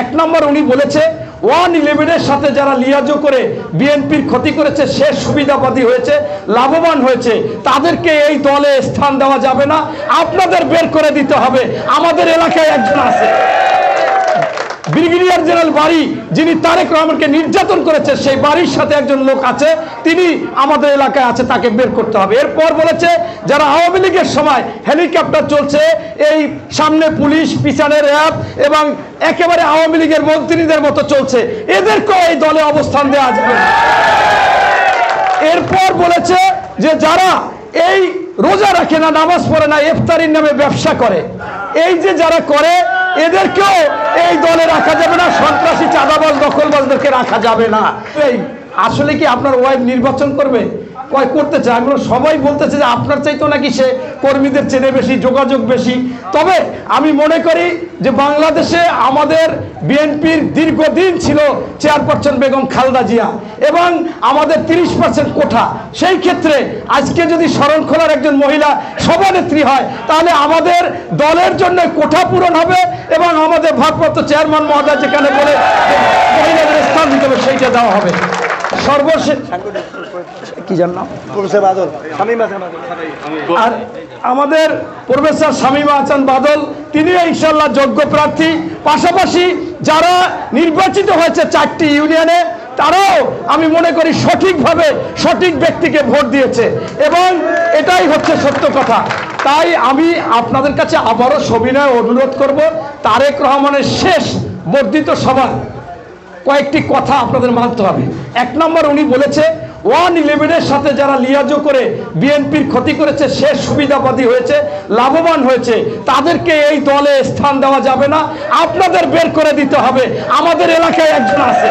এক নম্বর উনি বলেছে, ওয়ান ইলেভেনের সাথে যারা লিয়াজো করে বিএনপির ক্ষতি করেছে, সে সুবিধাবাদী হয়েছে, লাভবান হয়েছে। তাদেরকে এই দলে স্থান দেওয়া যাবে না। আপনাদের বের করে দিতে হবে। আমাদের এলাকায় একজন আছে। ব্রিগেডিয়ার জেনারেল বাড়ি যিনি তারেক রহমানকে নির্যাতন করেছে, সেই বাড়ির সাথে একজন লোক আছে, তিনি আমাদের এলাকায় আছে, তাকে বের করতে হবে। এরপর বলেছে, যারা আওয়ামী লীগের সময় হেলিকপ্টার চলছে, এই সামনে পুলিশ, পিছনে র্যাব এবং একেবারে আওয়ামী লীগের মন্ত্রীদের মতো চলছে। এদেরকেও এই দলে অবস্থান দেওয়া যাবে এরপর বলেছে যে, যারা এই রোজা রাখে না, নামাজ পড়ে না, ইফতারির নামে ব্যবসা করে, এই যে যারা করে এদেরকেও এই দলে রাখা যাবে না, সন্ত্রাসী চাঁদাবাজ, দখলবাজদেরকে রাখা যাবে না। এই, আসলে কি আপনার ওয়াইফ নির্বাচন করবে? কয় করতে চায়? আমরা সবাই বলতেছে যে আপনার চাইতো নাকি সে কর্মীদের চেনে বেশি, যোগাযোগ বেশি। তবে আমি মনে করি যে বাংলাদেশে আমাদের বিএনপির দীর্ঘদিন ছিল চেয়ারপারসন বেগম খালদা জিয়া এবং আমাদের তিরিশ পার্সেন্ট কোঠা। সেই ক্ষেত্রে আজকে যদি শরণখোলার একজন মহিলা সভানেত্রী হয়, তাহলে আমাদের দলের জন্য কোঠা পূরণ হবে এবং আমাদের ভারপ্রাপ্ত চেয়ারম্যান মহোদয় যেখানে বলে মহিলাদের স্থান দিতে হবে সেইটা দেওয়া হবে। সর্বশেষ কি জান? বাদল শামীম হাসান বাদল। আর আমাদের প্রফেসর শামীমা হাসান বাদল তিনিও ইনশাল্লাহ যোগ্য প্রার্থী। পাশাপাশি যারা নির্বাচিত হয়েছে চারটি ইউনিয়নে তারাও আমি মনে করি সঠিকভাবে সঠিক ব্যক্তিকে ভোট দিয়েছে। এবং এটাই হচ্ছে সত্য কথা। তাই আমি আপনাদের কাছে আবারও সবিনয় অনুরোধ করব তারেক রহমানের শেষ বর্ধিত সভা কয়েকটি কথা আপনাদের মানতে হবে। এক নম্বর, উনি বলেছে, ওয়ান ইলেভেনের সাথে যারা লিয়াজো করে বিএনপির ক্ষতি করেছে, সে সুবিধাবাদী হয়েছে, লাভবান হয়েছে। তাদেরকে এই দলে স্থান দেওয়া যাবে না। আপনাদের বের করে দিতে হবে। আমাদের এলাকায় একজন আছে।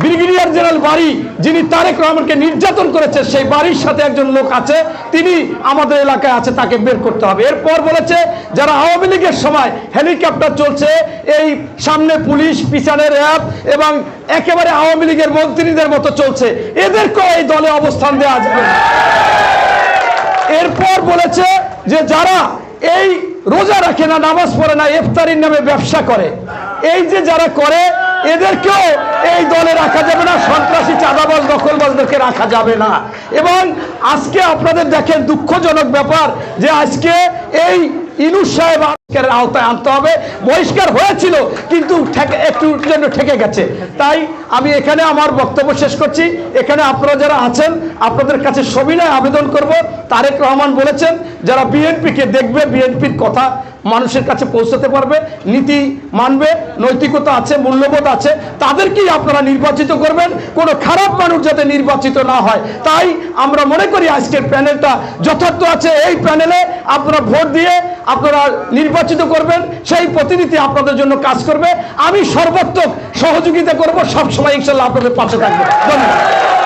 ব্রিগেডিয়ার জেনারেল বাড়ি যিনি তারেক রহমানকে নির্যাতন করেছে, সেই বাড়ির সাথে একজন লোক আছে, তিনি আমাদের এলাকায় আছে, তাকে বের করতে হবে। এরপর বলেছে, যারা আওয়ামী লীগের সময় হেলিকপ্টার চলছে, এই সামনে পুলিশ পিছনে র্যাব এবং একেবারে আওয়ামী লীগের মন্ত্রীদের মতো চলছে। এদেরকেও এই দলে অবস্থান দেওয়া যাবে এরপর বলেছে যে, যারা এই রোজা রাখে না, নামাজ পড়ে না, ইফতারির নামে ব্যবসা করে, এই যে যারা করে এদেরকেও এই দলে রাখা যাবে না, সন্ত্রাসী, চাঁদাবাজ দখলবাজদেরকে রাখা যাবে না। এবং আজকে আপনাদের দেখেন দুঃখজনক ব্যাপার যে আজকে এই ইনুস সাহেব বহিষ্কারের আওতায় আনতে হবে। বহিষ্কার হয়েছিল, কিন্তু একটু জন্য ঠেকে গেছে। তাই আমি এখানে আমার বক্তব্য শেষ করছি। এখানে আপনারা যারা আছেন, আপনাদের কাছে সবিনয় আবেদন করব। তারেক রহমান বলেছেন, যারা বিএনপিকে দেখবে, বিএনপির কথা মানুষের কাছে পৌঁছাতে পারবে, নীতি মানবে, নৈতিকতা আছে, মূল্যবোধ আছে, তাদেরকেই আপনারা নির্বাচিত করবেন। কোনো খারাপ মানুষ যাতে নির্বাচিত না হয়। তাই আমরা মনে করি আজকের প্যানেলটা যথার্থ আছে। এই প্যানেলে আপনারা ভোট দিয়ে আপনারা নির্বাচিত করবেন, সেই প্রতিনিধি আপনাদের জন্য কাজ করবে। আমি সর্বাত্মক সহযোগিতা করব, সবসময় ইনশাল্লাহ আপনাদের পাশে থাকব। ধন্যবাদ।